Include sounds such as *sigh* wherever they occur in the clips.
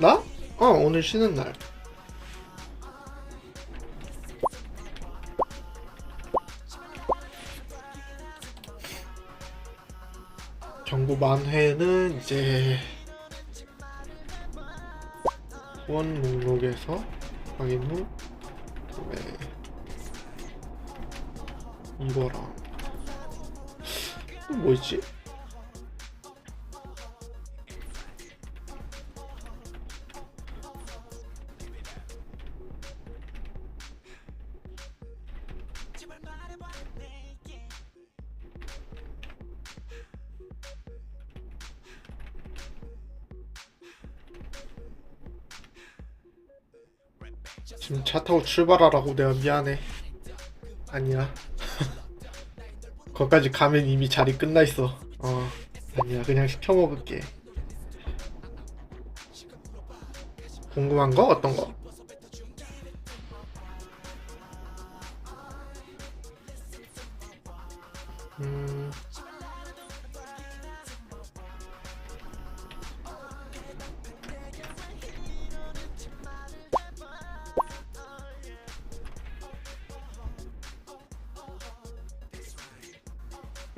나? 어 오늘 쉬는 날 정보 만회는 이제 후원 목록에서 확인 후 그다음에 이거랑 또 뭐 있지? 지금 차 타고 출발하라고 내가 미안해. 아니야. *laughs* 거기까지 가면 이미 자리 끝나 있어. 어, 아니야. 그냥 시켜 먹을게. 궁금한 거 어떤 거?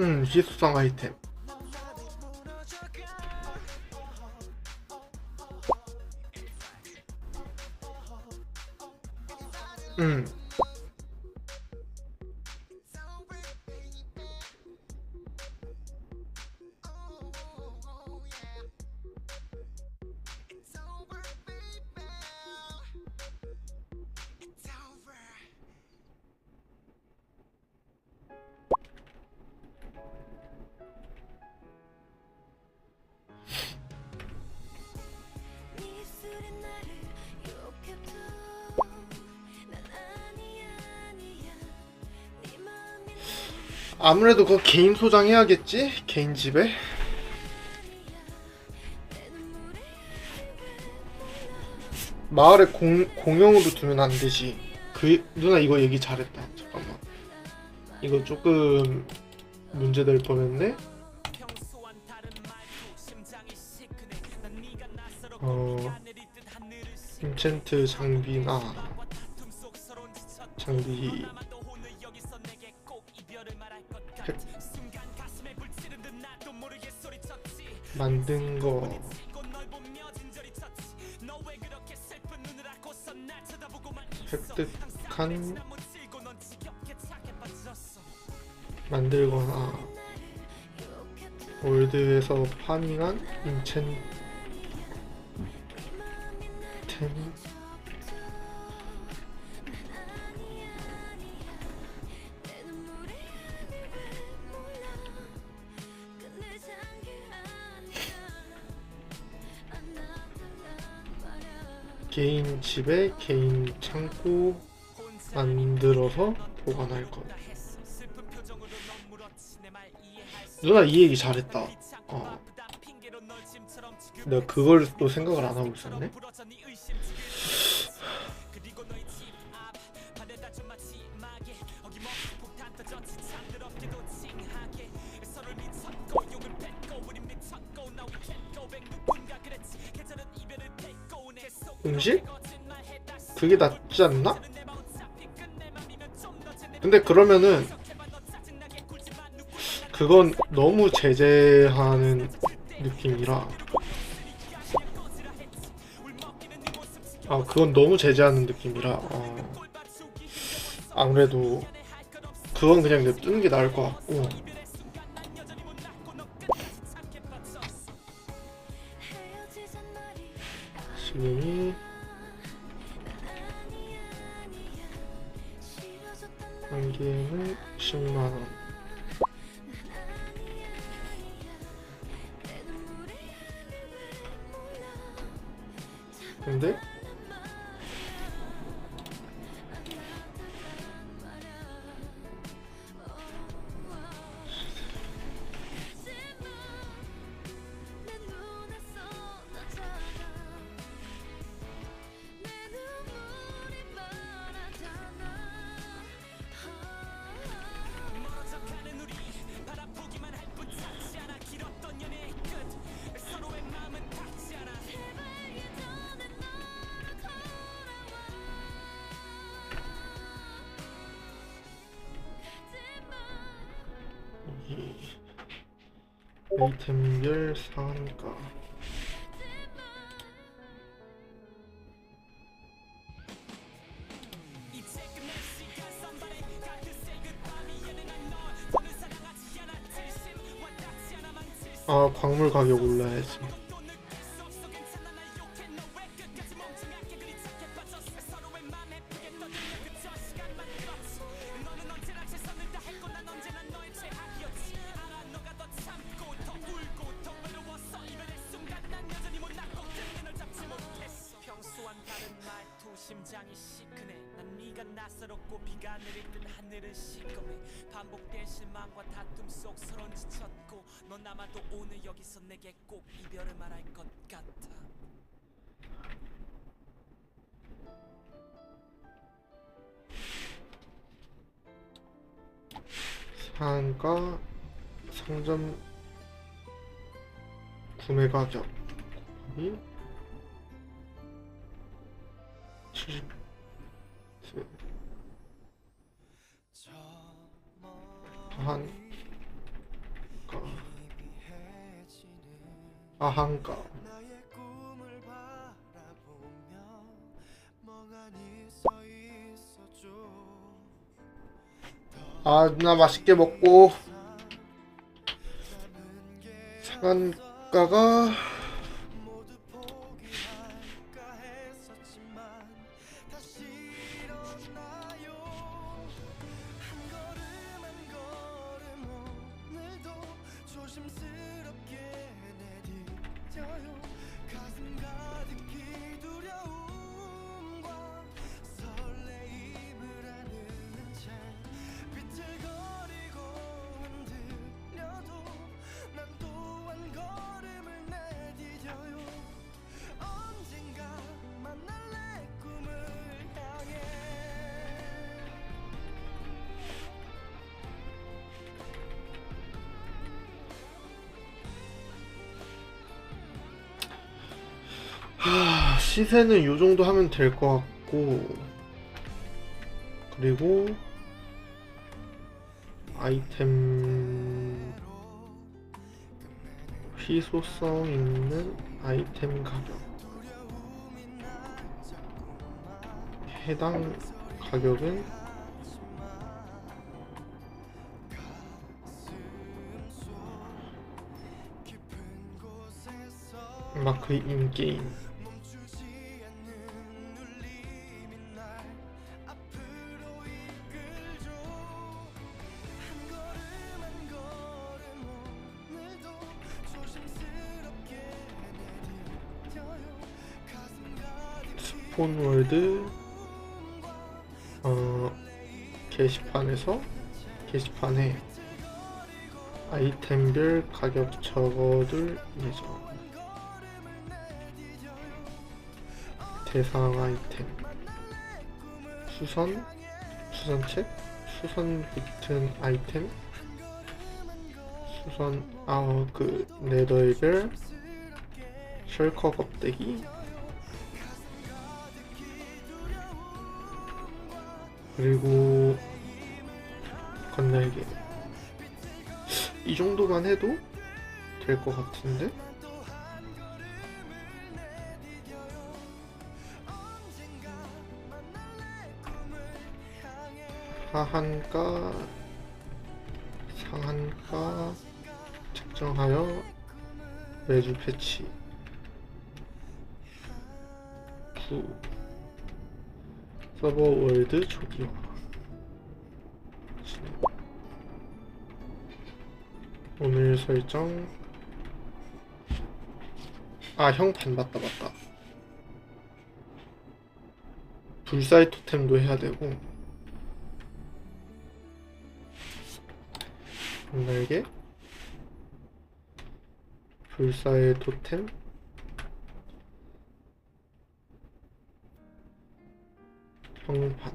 음, 희소성 아이템. 음. 아무래도 그거 개인 소장해야겠지? 개인 집에? 마을에 공, 공용으로 두면 안 되지. 그, 누나 이거 얘기 잘했다. 잠깐만. 이거 조금 문제될 뻔했네? 어, 인챈트 장비나 장비 만든 거. 획득한 만들거나 월드에서 파밍한 인챈템 개인 집에 개인 창고 만들어서 보관할 것. 누나 이 얘기 잘했다. 어. 내가 그걸 또 생각을 안 하고 있었네. 음식? 그게 낫지 않나? 근데 그러면은 그건 너무 제재하는 느낌이라 아 그건 너무 제재하는 느낌이라 어, 아무래도 그건 그냥 냅두는 게 나을 것 같고 싫어졌단 말한 개는 10만 원내 눈물에 근데 아이템별 상한가 아 광물 가격 올라야지 반복될 실망과 다툼 속 서론 지쳤고 넌 아마도 오늘 여기서 내게 꼭 이별을 말할 것 같아. 상가 상점 구매 가격. 70 아한가 아한가 아 누나 맛있게 먹고. 상한가가. 하, 시세는 요 정도 하면 될 것 같고 그리고 아이템 희소성 있는 아이템 가격. 해당 가격은 마크 인게임 폰월드 어, 게시판에서 게시판에 아이템별 가격 적어둘 예정. 대상 아이템. 수선 수선책 수선 붙은 아이템. 수선 아우 그 네더의 별 셜커 껍데기 그리고 건날개. 이 정도만 해도 될 것 같은데? 하한가 상한가 측정하여 매주 패치. 9 서버 월드 초기화. 오늘 설정. 아 형판 맞다 맞다. 불사의 토템도 해야 되고. 날개 불사의 토템 형판